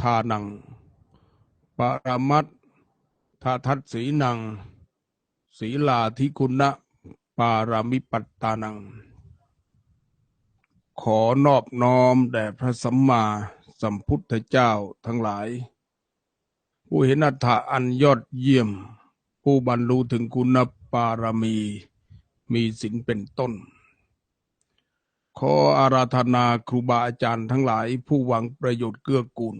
ทานัง ปรมัตทาทัศสีนัง ศีลาธิคุณะปารามิปัตตานัง ขอนอบน้อมแด่พระสัมมาสัมพุทธเจ้าทั้งหลาย ผู้เห็นอัตถะอันยอดเยี่ยม ผู้บรรลุถึงคุณปารามี มีศีลเป็นต้น ขออาราธนาครูบาอาจารย์ทั้งหลายผู้หวังประโยชน์เกื้อกูล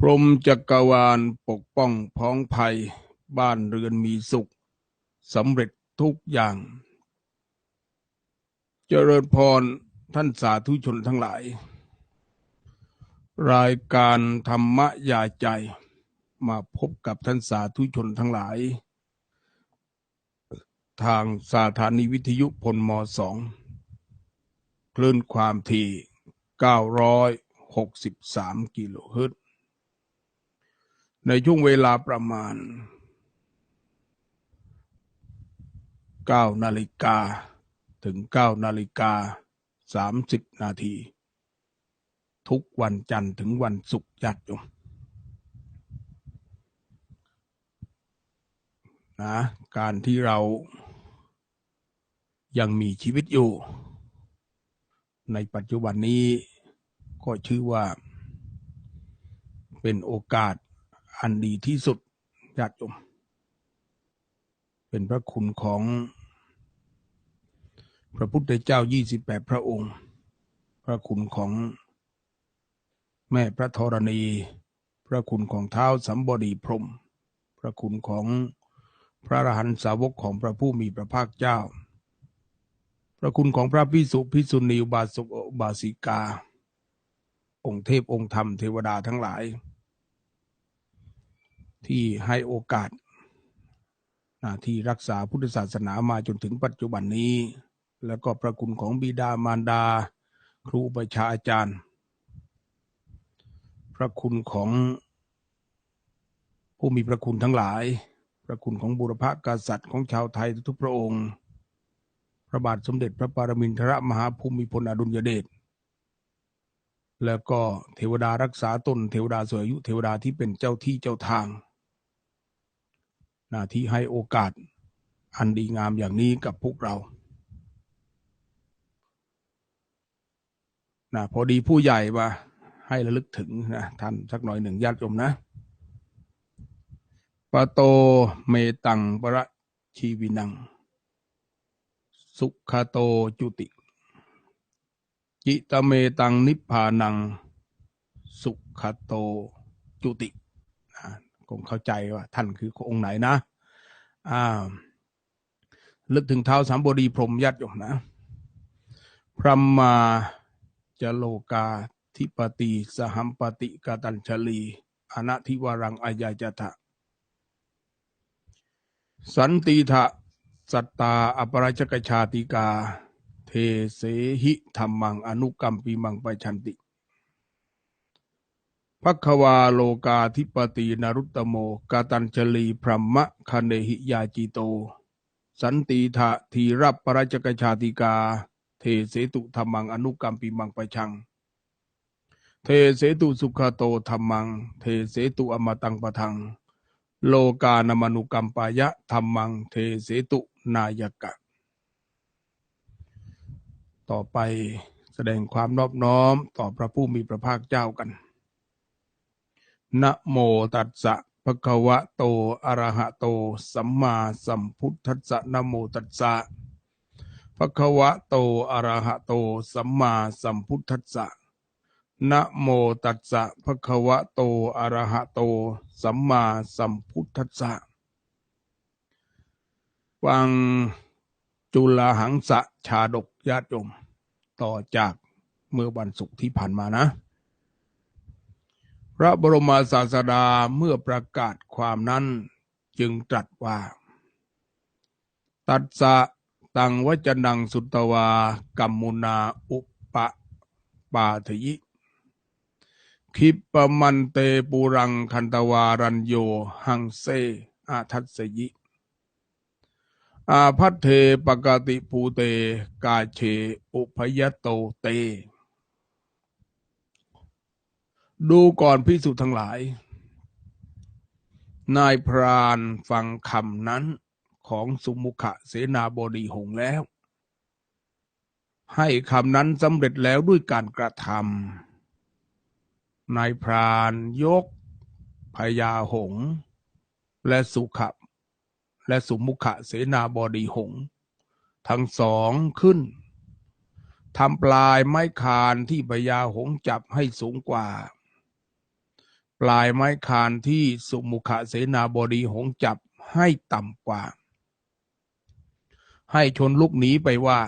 พรมจักรวาลปกป้องพ้องภัย บ้านเรือนมีสุขสำเร็จทุกอย่าง เจริญพรท่านสาธุชนทั้งหลาย รายการธรรมยาใจมาพบกับท่านสาธุชนทั้งหลาย ทางสถานีวิทยุพลมสองคลื่นความถี่ 963 กิโลเฮิรตซ์ ในช่วงเวลาประมาณ9นาฬิกาถึง9นาฬิกา30นาที ทุกวันจันทร์ถึงวันศุกร์ญาติโยมนะการที่เรายังมีชีวิตอยู่ ในปัจจุบันนี้ก็ชื่อว่าเป็นโอกาส อันดีที่สุดญาติโยมเป็นพระคุณของพระพุทธเจ้า 28 พระองค์ พระคุณของแม่พระธรณี พระคุณของเท้าสัมบดีพรม พระคุณของพระอรหันตสาวกของพระผู้มีพระภาคเจ้า พระคุณของพระพิสุพิสุณีอุบาสกอุบาสิกา องค์เทพองค์ธรรมเทวดาทั้งหลาย ที่ให้โอกาสที่รักษาพุทธศาสนามาจนถึงปัจจุบันนี้ แล้วก็พระคุณของบิดามารดา ครูประชาอาจารย์ พระคุณของผู้มีพระคุณทั้งหลาย พระคุณของบุรพกษัตริย์ของชาวไทยทุกพระองค์ พระบาทสมเด็จพระปรมินทรมหาภูมิพลอดุลยเดช แล้วก็เทวดารักษาตนเทวดาสวยอายุเทวดาที่เป็นเจ้าที่เจ้าทาง น้าที่ให้โอกาสอันดีงามอย่างนี้กับพวกเรานะพอดีผู้ใหญ่มาให้ระลึกถึงนะท่านสักหน่อยหนึ่งญาติโยมนะปะโตเมตังประชีวินัง สุขโตจุติ จิตเมตังนิพพานัง สุขโตจุติ คงเข้าใจว่าท่านคือองค์ไหนนะอ่าลึกถึงเท้าสามบดีพรมยัดอยู่นะ พระมาจโลกาธิปติสหัมปติกาตัญชลีอนัทิวารังอายาจทะสันติทะสัตตาอปราชกชาติกา เทเสหิธรรมังอนุกรรมปีมังไปชันติ พักวาโลกาธิปตินรุตโม กาตัญชลีพรหมะคเนหิยาจิโต สันติทะทีรับปราชกชาติกา เทเสตุธรรมังอนุกรรมปีมังปชัง เทเสตุสุขโตธรรมัง เทเสตุอมตังปะทัง โลกานามนุกรรมปายะธรรมัง เทเสตุนายกะ ต่อไปแสดงความนอบน้อมต่อพระผู้มีพระภาคเจ้ากัน นะโมตัสสะภะคะวะโตอะระหะโต สัมมาสัมพุทธัสสะนะโมตัสสะภะคะวะโตอะระหะโต สัมมาสัมพุทธัสสะนะโมตัสสะภะคะวะโตอะระหะโต สัมมาสัมพุทธัสสะฟังจุลหังสะชาดกญาติโยมต่อจากเมื่อวันศุกร์ที่ผ่านมานะ พระบรมศาสดาเมื่อประกาศความนั้นจึงตรัสว่า ตัดสะตังวจนังสุตวากัมมุนาอุปะปาทยิ คิปมันเตปุรังคันตวารัญโยหังเซอาทัสยิ อาพัทเทปกติภูเตกาเชอุพยโตเต ดูก่อนพิสุทั้งหลาย นายพรานฟังคำนั้นของสุมุขะเสนาบดีหงแล้ว ให้คำนั้นสำเร็จแล้วด้วยการกระทำนายพรานยกพญาหง และสุขะและสุมุขะเสนาบดีหง ทั้งสองขึ้นทำปลายไม้คานที่พญาหงจับให้สูงกว่า ปลายไม้คานที่สุมุขเสนาบดีหงจับให้ต่ำกว่า ให้ชนลุกหนีไปว่า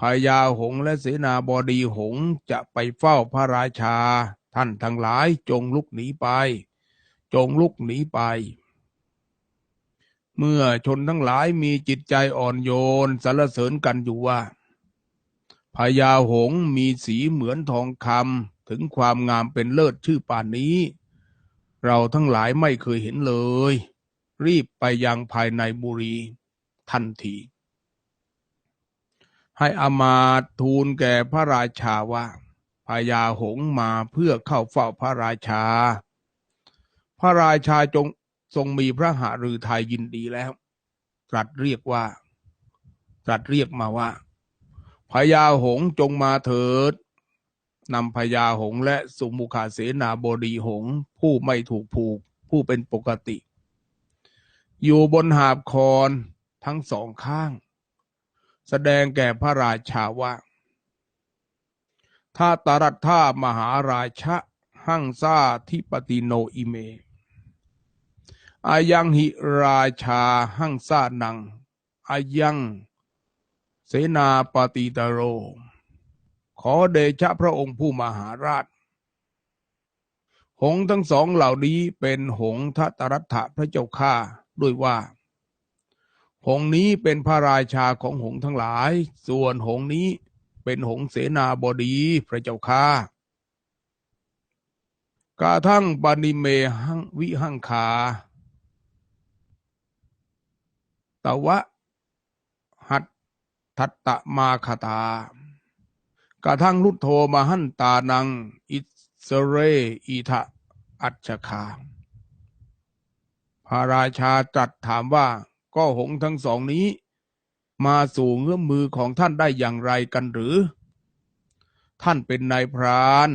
พญาหงและเสนาบดีหงจะไปเฝ้าพระราชา ท่านทั้งหลายจงลุกหนีไป จงลุกหนีไป เมื่อชนทั้งหลายมีจิตใจอ่อนโยนสรรเสริญกันอยู่ว่าพญาหงมีสีเหมือนทองคำ ถึงความงามเป็นเลิศชื่อป่านนี้ เราทั้งหลายไม่เคยเห็นเลย รีบไปยังภายในบุรีทันที ให้อามาต์ทูลแก่พระราชาว่าพญาหงมาเพื่อเข้าเฝ้าพระราชา พระราชาจงทรงมีพระหฤทัยยินดีแล้ว ตรัสเรียกว่า ตรัสเรียกมาว่าพญาหงจงมาเถิด นำพญาหงและสุมุขาเสนาบดีหง ผู้ไม่ถูกผูก ผู้เป็นปกติ อยู่บนหาบคอนทั้งสองข้าง แสดงแก่พระราชาว่าถ้าตรัสท่ามหาราชะหั่งซาทิปติโนอิเม อายังหิราชาหั่งซานังอายัง เสนาปฏิตโร ขอเดชะพระองค์ผู้มหาราช หงทั้งสองเหล่านี้เป็นหงทัตรัฐะพระเจ้าข้าด้วยว่า หงนี้เป็นพระราชาของหงทั้งหลาย ส่วนหงนี้เป็นหงเสนาบดีพระเจ้าข้ากระทั่งปานิเมหังวิหังคาตวะหัตทัตตมาคตา กระทั่งลุโทมหันตานัง อิสเรอิทะอัจฉคา พระราชาจัดถามว่าก็หงทั้งสองนี้ มาสู่เงื้อมมือของท่านได้อย่างไรกันหรือ ท่านเป็นนายพราน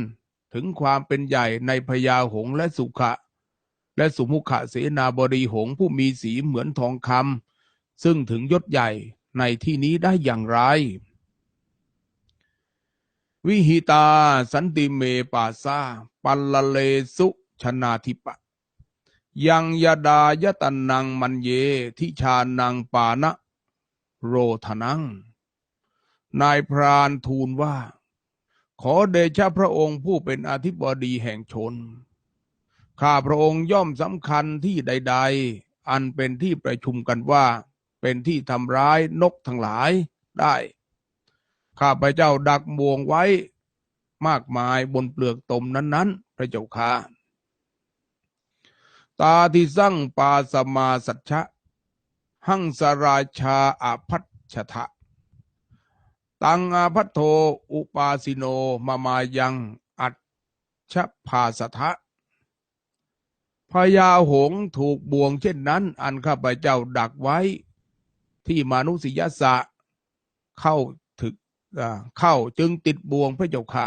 ถึงความเป็นใหญ่ในพญาหงและสุขะ และสุมุขะเสนาบดีหงผู้มีสีเหมือนทองคำซึ่งถึงยศใหญ่ในที่นี้ได้อย่างไร วิหิตาสันติเมปาซาปัลลเลสุชนาธิปะ ยังยดายตันนังมันเยทิชานังปานะโรธนัง นายพรานทูลว่า ขอเดชะพระองค์ผู้เป็นอธิบดีแห่งชน ข้าพระองค์ย่อมสำคัญที่ใด ๆ อันเป็นที่ประชุมกันว่า เป็นที่ทำร้ายนกทั้งหลายได้ ข้าพเจ้าดักบวงไว้มากมายบนเปลือกตมนั้น ๆ พระเจ้าค่ะ ตาที่สั่งปาสมาสัจฉะหังสราชาอาพัชทะ ตังอาพัทโทอุปาสิโนมามายังอัจฉภาสทะพญาหงถูกบ่วงเช่นนั้น อันข้าพเจ้าดักไว้ ที่มนุษยสะ เข้า เข้าจึงติดบ่วงพระเจ้าค่ะ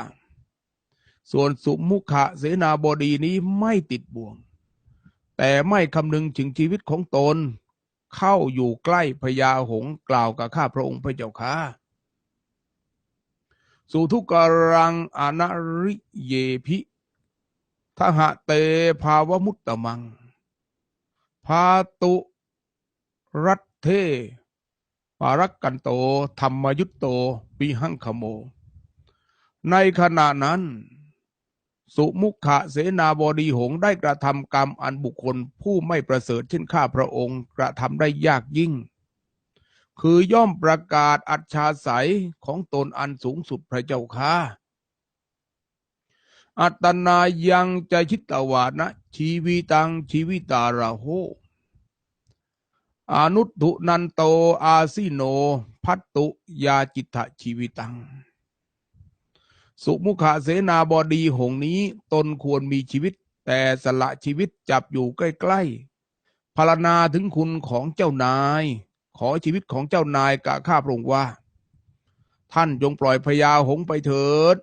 ส่วนสุมุขะเสนาบดีนี้ไม่ติดบ่วง แต่ไม่คำนึงถึงชีวิตของตน เข้าอยู่ใกล้พญาหงกล่าวกับข้าพระองค์พระเจ้าค่ะสุทุกรังอนาริเยพิทหะเตภาวมุตตมัง พาตุรัตเท ปารักกันโต ธรรมยุตโต ปิหังขโม ในขณะนั้น สุมุขะเสนาบดีหงได้กระทำกรรมอันบุคคลผู้ไม่ประเสริฐเช่นข้าพระองค์กระทำได้ยากยิ่ง คือย่อมประกาศอัจฉาสัยของตนอันสูงสุดพระเจ้าค่ะอัตนายังใจชิตวานะชีวิตังชีวิตาราโห อนุตุนันโตอาซิโน พัตตุยาจิตชีวิตัง สุมุขเสนาบดีหงนี้ตนควรมีชีวิต แต่สละชีวิตจับอยู่ใกล้ๆพารณนาถึงคุณของเจ้านาย ขอชีวิตของเจ้านายกะข้าพระองค์ว่า ท่านจงปล่อยพญาหงไปเถิด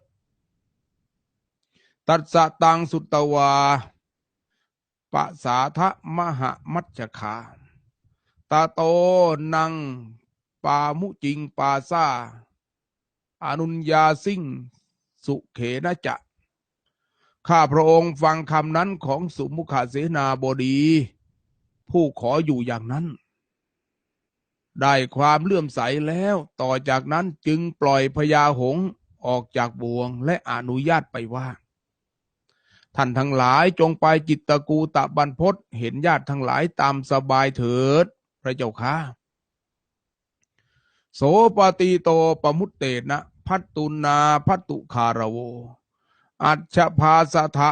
ตัดสะตังสุตตวาปะสาทะมหะมัจจคา ตาโตนัง ปามุจิงปาซาอนุญญาซิ่งสุเขนะจะ ข้าพระองค์ฟังคำนั้นของสุมุขเสนาบดี ผู้ขออยู่อย่างนั้น ได้ความเลื่อมใสแล้วต่อจากนั้นจึงปล่อยพญาหงออกจากบ่วงและอนุญาตไปว่า ท่านทั้งหลายจงไปจิตตะกูตะบรรพศเห็นญาติทั้งหลายตามสบายเถิด พระเจ้าค่ะโสปฏิโตปมุตเตนะ พัตตุนาพัตตุคารโว อัจฉภาสทะ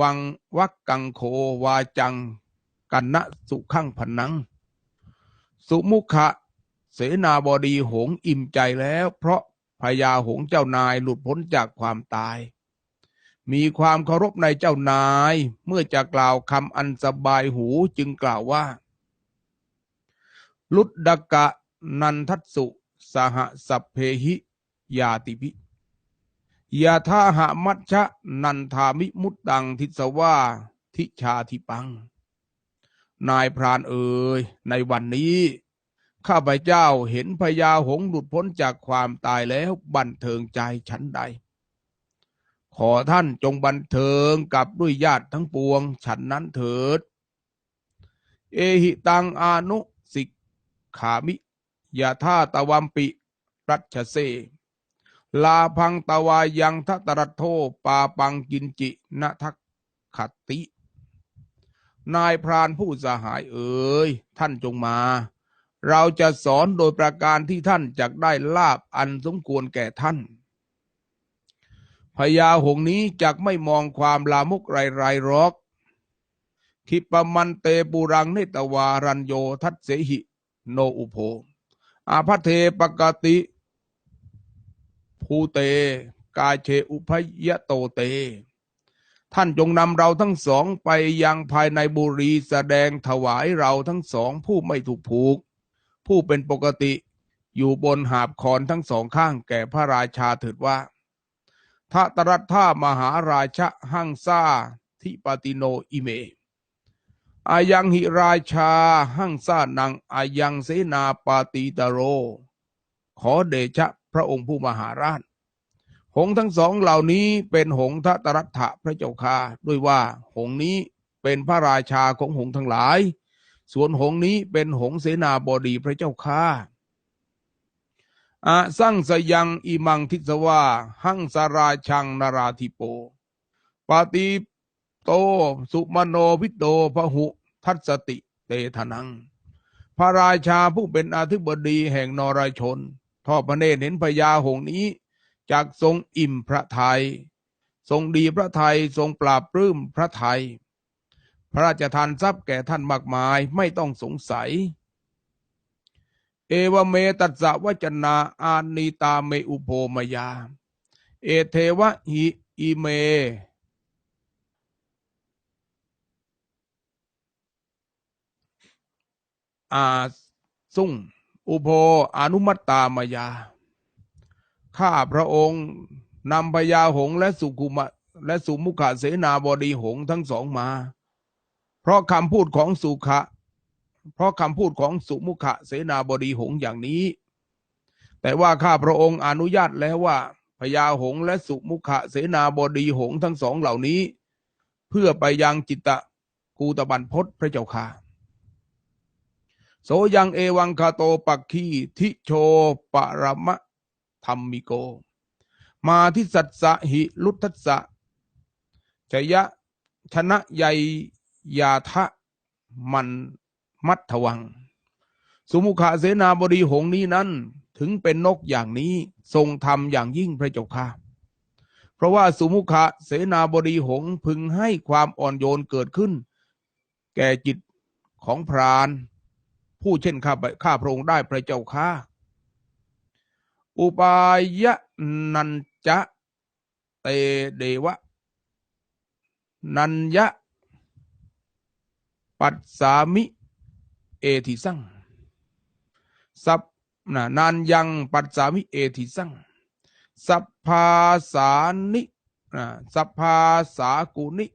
วังวักกังโควาจัง กันนะสุขังพนัง สุมุขะ เสนาบดีหงอิ่มใจแล้ว เพราะพญาหงเจ้านายหลุดพ้นจากความตาย มีความเคารพในเจ้านายเมื่อจะกล่าวคำอันสบายหูจึงกล่าวว่า ลุดดกะนันทัสสุ สหสัพเพหิยาติพิยาทาหะมัชชะนันทามิมุตตังทิสวาทิชาทิปัง นายพรานเอ๋ยในวันนี้ ข้าพเจ้าเห็นพญาหงหลุดพ้นจากความตายแล้วบันเทิงใจฉันใด ขอท่านจงบันเทิงกับด้วยญาติทั้งปวง ฉันนั้นเถิด เอหิตังอานุ ขามิยาธาตะวัมปิรัชเซลาพังตวายังทัตรัตโทปาปังกินจินะทักขติ นายพรานผู้สหายเอ๋ยท่านจงมา เราจะสอนโดยประการที่ท่านจะได้ลาบอันสมควรแก่ท่านพญาหงส์นี้จักไม่มองความลามกไรไรรอก คิปมันเตปุรังเนตวารัญโยทัตเสหิ โนอุโภอาพเทปกติภูเต กายเชอุพยโตเต ท่านจงนำเราทั้งสองไปยังภายในบุรีแสดงถวายเราทั้งสองผู้ไม่ถูกผูก ผู้เป็นปกติอยู่บนหาบคอนทั้งสองข้างแก่พระราชาเถิดว่าทะตรัตท่ามหาราชะหังซาทิปติโนอิเม อายังหิราชาหั่งซานังอายังเสนาปาติตโร ขอเดชะพระองค์ผู้มหาราช หงทั้งสองเหล่านี้เป็นหงทะตรัตถะพระเจ้าค่ะด้วยว่าหงนี้เป็นพระราชาของหงทั้งหลาย ส่วนหงนี้เป็นหงเสนาบดีพระเจ้าค่ะอะสั่งสยังอิมังทิสวาหั่งสาราชังนาราธิโป ปาติ โต สุมโนวิโตพหุทัศติ เตทนัง พระราชาผู้เป็นอาธิบดีแห่งนรชน ทอดพระเนตรเห็นพญาหงนี้จากทรงอิ่มพระไทย ทรงดีพระไทยทรงปราบปลื้มพระไทย พระราชทานทรัพย์แก่ท่านมากมายไม่ต้องสงสัย เอวเมตัสสะวจนาอานีตาเมอุโภมยา เอเทวะหิอีเม อาสุ่ง อุโภอนุมัตตามายา ข้าพระองค์นำพญาหงและสุกุมะและสุมุขเสนาบดีหงทั้งสองมา เพราะคำพูดของสุขะ เพราะคำพูดของสุมุขเสนาบดีหงอย่างนี้ แต่ว่าข้าพระองค์อนุญาตแล้วว่าพญาหงและสุมุขเสนาบดีหงทั้งสองเหล่านี้ เพื่อไปยังจิตตะกูตบันพศพระเจ้าค่ะ โสยังเอวังคาโตปักขีทิโชปรมะธรรมิโก มาทิสัสสะหิลุทัสสะชยะชนะใยยาทะมันมัทถวัง สุมุขเสนาบดีหงนี้นั้น ถึงเป็นนกอย่างนี้ทรงทำอย่างยิ่งพระเจ้าค่ะ เพราะว่าสุมุขเสนาบดีหงพึงให้ความอ่อนโยนเกิดขึ้น แก่จิตของพราน ผู้เช่นข้าข้าพระองค์ได้พระเจ้าค่ะอุปายะนันจะเตเดวะ นัญญะปัสสามิ เอทิสังสัพนะนันยังปัสสามิเอทิสังสัพพาสานินะสัพพาสากุนิ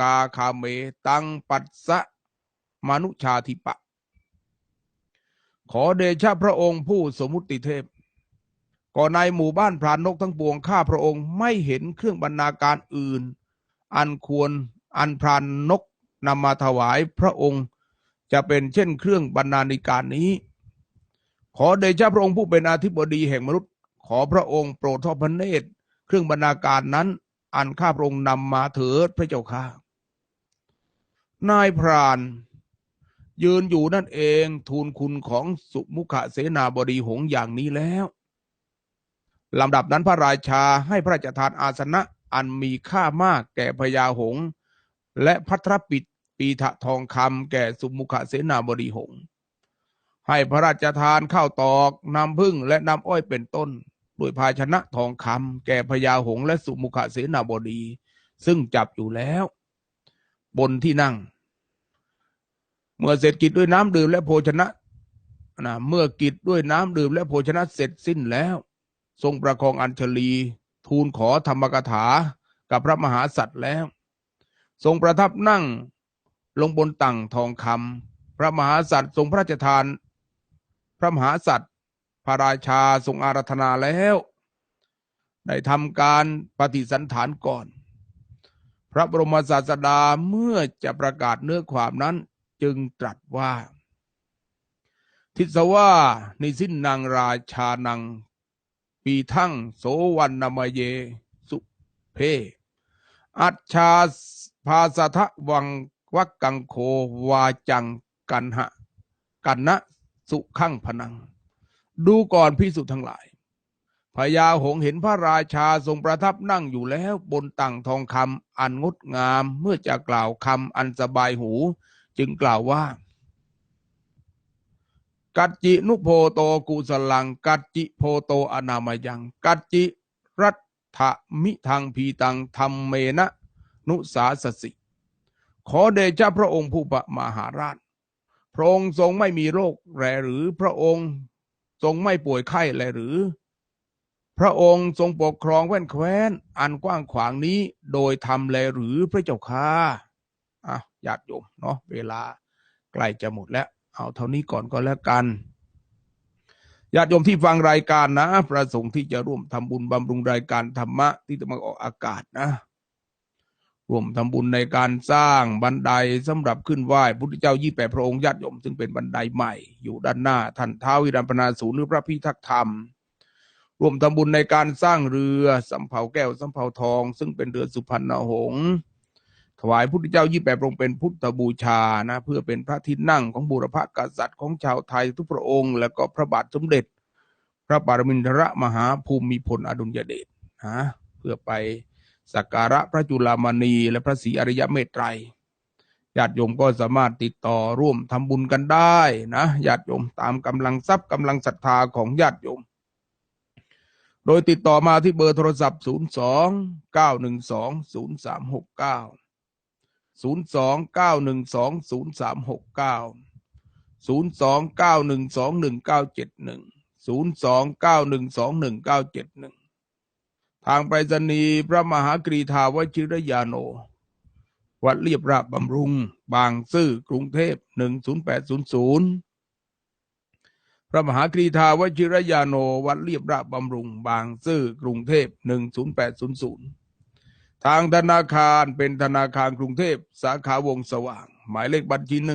กาคาเม ตังปัสสะมนุชาธิปะ ขอเดชะพระองค์ผู้สมุติเทพก่อนในหมู่บ้านพรานนกทั้งปวงข้าพระองค์ไม่เห็นเครื่องบรรณาการอื่น อันควรอันพรานนกนำมาถวายพระองค์ จะเป็นเช่นเครื่องบรรณาธิการนี้ ขอเดชะพระองค์ผู้เป็นอาธิบดีแห่งมนุษย์ ขอพระองค์โปรดทอดพระเนตร เครื่องบรรณาการนั้น อันข้าพระองค์นำมาเถิดพระเจ้าค่ะนายพราน ยืนอยู่นั่นเองทูลคุณของสุมุขเสนาบดีหงอย่างนี้แล้วลำดับนั้นพระราชาให้พระราชทานอาสนะอันมีค่ามากแก่พญาหง และพัทรปิดปีถะทองคำแก่สุมุขเสนาบดีหง ให้พระราชทานข้าวตอกน้ำพึ่งและน้ำอ้อยเป็นต้นด้วยภาชนะทองคำแก่พญาหงและสุมุขเสนาบดี ซึ่งจับอยู่แล้ว บนที่นั่ง เมื่อเสร็จกิจด้วยน้ำดื่มและโภชนะนะเมื่อกิจด้วยน้ำดื่มและโภชนะเสร็จสิ้นแล้ว ทรงประคองอัญชลี ทูลขอธรรมกถากับพระมหาสัตว์แล้ว ทรงประทับนั่งลงบนตังทองคำพระมหาสัตว์ทรงพระราชทาน พระมหาสัตว์พระราชาทรงอาราธนาแล้ว ได้ทำการปฏิสันฐานก่อน พระบรมศาสดาเมื่อจะประกาศเนื้อความนั้น จึงตรัสว่า ทิศว่าในสิ้นนางราชานัง ปีทั้งโสวันนามเย สุเพ อัจฉาภาสทะวังวักกังโควาจังกันหะ กันนะสุขังพนัง ดูก่อนพิสุทั้งหลายพญาหงเห็นพระราชาทรงประทับนั่งอยู่แล้วบนตังทองคำอันงดงามเมื่อจะกล่าวคำอันสบายหู จึงกล่าวว่า กัจจินุโพโตกุสลัง กัจจิโพโตอนามยัง กัจจิรัตถมิทางพีตังธรรมเมนะนุสาสสิ ขอเดชะพระองค์ผู้ปมหาราช พระองค์ทรงไม่มีโรคแลหรือพระองค์ทรงไม่ป่วยไข้แลหรือ พระองค์ทรงปกครองแว่นแคว้น อันกว้างขวางนี้โดยทำแลหรือพระเจ้าค่ะอะ ญาติโยมเนาะเวลาใกล้จะหมดแล้ว เอาเท่านี้ก่อนก็แล้วกันญาติโยมที่ฟังรายการนะ ประสงค์ที่จะร่วมทำบุญบำรุงรายการธรรมะที่จะมาออกอากาศนะร่วมทำบุญในการสร้างบันไดสำหรับขึ้นไหว้พุทธเจ้ายี่แปดพระองค์ญาติโยมซึ่งเป็นบันไดใหม่ อยู่ด้านหน้าท่านท้าววิรัมปนาศูนย์หรือพระพิทักษ์ธรรม ร่วมทำบุญในการสร้างเรือสำเภาแก้วสำเภาทอง ซึ่งเป็นเรือสุพรรณหงษ์ ถวายพุทธเจ้ายี่แปดพระองค์เป็นพุทธบูชานะเพื่อเป็นพระที่นั่งของบุรพกษัตริย์ของชาวไทยทุกพระองค์ แล้วก็พระบาทสมเด็จ พระปรมินทรมหาภูมิพลอดุลยเดชนะเพื่อไปสักการะพระจุลามณีและพระศรีอริยเมตไตรญาติโยมก็สามารถติดต่อร่วมทำบุญกันได้นะญาติโยมตามกำลังทรัพย์กำลังศรัทธาของญาติโยม โดยติดต่อมาที่เบอร์โทรศัพท์ 0 2 9 02912039 0291211971 0291211971 ทางไปรษณีย์พระมหากรีธาวชิรยาโน วัดเรียบราบบำรุง บางซื่อกรุงเทพ 10800 พระมหากรีธาวชิรยาโน วัดเรียบราบบำรุง บางซื่อกรุงเทพ 10800 ทางธนาคารเป็นธนาคารกรุงเทพสาขาวงสว่าง หมายเลขบัญชี194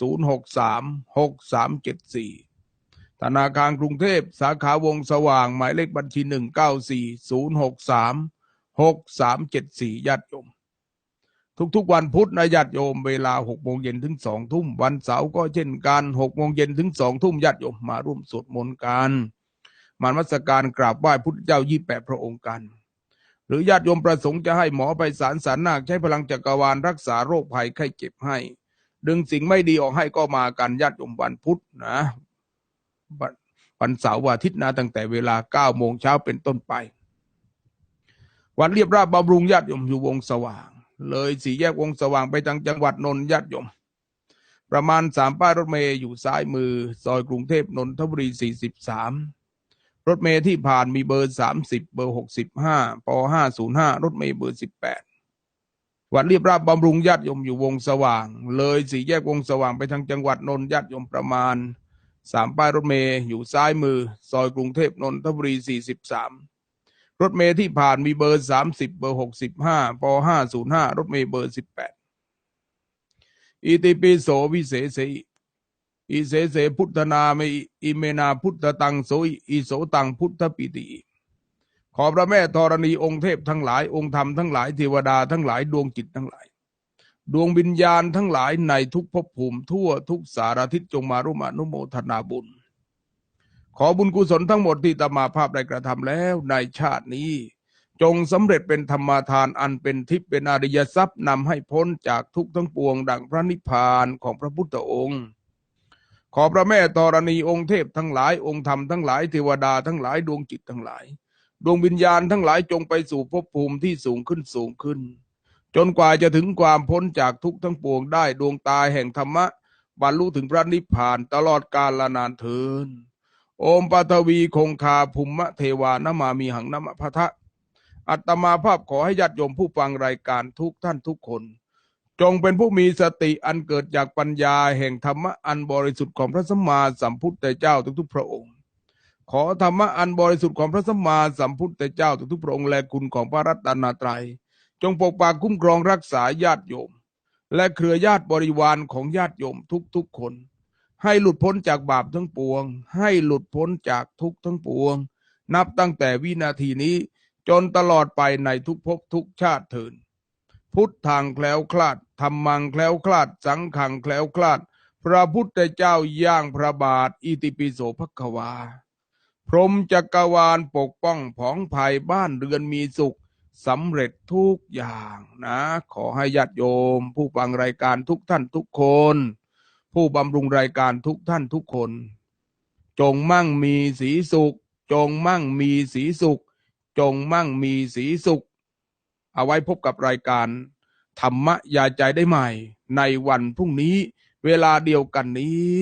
063 6374ธนาคารกรุงเทพสาขาวงสว่าง หมายเลขบัญชี194 063 6374ญาติโยม ทุกๆวันพุธนะญาติโยมเวลา6โมงเย็นถึง2ทุ่มวันเสาร์ก็เช่นกัน6โมงเย็นถึง2ทุ่มญาติโยมมาร่วมสวดมนต์กัน มานมัสการกราบไหว้พุทธเจ้า28พระองค์กัน รือญาติโยมประสงค์จะให้หมอไปสารสารนาคใช้พลังจักรวาลรักษาโรคภัยไข้เจ็บให้ ดึงสิ่งไม่ดีออกให้ก็มากันญาติโยมวันพุธนะวันเสาร์วันอาทิตย์นะตั้งแต่เวลา9โมงเช้าเป็นต้นไป วัดเรียบราบบำรุงญาติโยมอยู่วงสว่าง เลยสี่แยกวงสว่างไปทางจังหวัดนนท์ญาติโยม ประมาณสามป้ายรถเมย์อยู่ซ้ายมือ ซอยกรุงเทพนนทบุรีสี่สิบสาม รถเมย์ที่ผ่านมีเบอร์สามสิบเบอร์หกสิบห้าปห้าศูนย์ห้ารถเมย์เบอร์สิบแปดวัดเรียบราบบำรุงญาติโยมอยู่วงสว่าง เลยสี่แยกวงสว่างไปทางจังหวัดนนท์ญาติโยมประมาณสามป้ายรถเมย์อยู่ซ้ายมือ ซอยกรุงเทพนนทบุรีสี่สิบสามรถเมย์ที่ผ่านมีเบอร์สามสิบเบอร์หกสิบห้าปห้าศูนย์ห้ารถเมย์เบอร์สิบแปดอิติปิโสวิเศษเส อิเสเสพุทธนาเมอิเมนาพุทธตังโสอิโสตังพุทธปิติ ขอพระแม่ธรณีองค์เทพทั้งหลายองค์ธรรมทั้งหลายเทวดาทั้งหลายดวงจิตทั้งหลาย ดวงวิญญาณทั้งหลายในทุกภพภูมิทั่วทุกสารทิศจงมาร่วมอนุโมทนาบุญ ขอบุญกุศลทั้งหมดที่ตมาภาพได้กระทำแล้วในชาตินี้ จงสำเร็จเป็นธรรมาทานอันเป็นทิพย์เป็นอริยทรัพย์นำให้พ้นจากทุกทั้งปวง ดังพระนิพพานของพระพุทธองค์ ขอพระแม่ธรณีองค์เทพทั้งหลายองค์ธรรมทั้งหลายเทวดาทั้งหลายดวงจิตทั้งหลาย ดวงวิญญาณทั้งหลายจงไปสู่ภพภูมิที่สูงขึ้นสูงขึ้น จนกว่าจะถึงความพ้นจากทุกข์ทั้งปวงได้ดวงตาแห่งธรรมะบรรลุถึงพระนิพพานตลอดกาลนานเทินโอมปัทวีคงคาภุมมะเทวานามามีหังนามะพะทะอัตมาภาพขอให้ญาติโยมผู้ฟังรายการทุกท่านทุกคน จงเป็นผู้มีสติอันเกิดจากปัญญาแห่งธรรมะอันบริสุทธิ์ของพระสัมมาสัมพุทธเจ้าทุกๆพระองค์ ขอธรรมะอันบริสุทธิ์ของพระสัมมาสัมพุทธเจ้าทุกๆพระองค์และคุณของพระรัตนตรัย จงปกปักคุ้มครองรักษาญาติโยม และเครือญาติบริวารของญาติโยมทุกๆคน ให้หลุดพ้นจากบาปทั้งปวง ให้หลุดพ้นจากทุกทั้งปวง นับตั้งแต่วินาทีนี้จนตลอดไปในทุกภพทุกชาติเถิน พุทธังแคล้วคลาดธรรมังแคล้วคลาด สังขังแคล้วคลาด พระพุทธเจ้าย่างพระบาท อิติปิโสภควา พรหมจักรวาลปกป้องผองภัยบ้านเรือนมีสุขสำเร็จทุกอย่างนะ ขอให้ญาติโยม ผู้ฟังรายการทุกท่านทุกคน ผู้บำรุงรายการทุกท่านทุกคน จงมั่งมีสีสุข จงมั่งมีสีสุข จงมั่งมีสีสุข เอาไว้พบกับรายการ ธรรมะยาใจได้ใหม่ ในวันพรุ่งนี้ เวลาเดียวกันนี้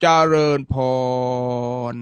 เจริญพร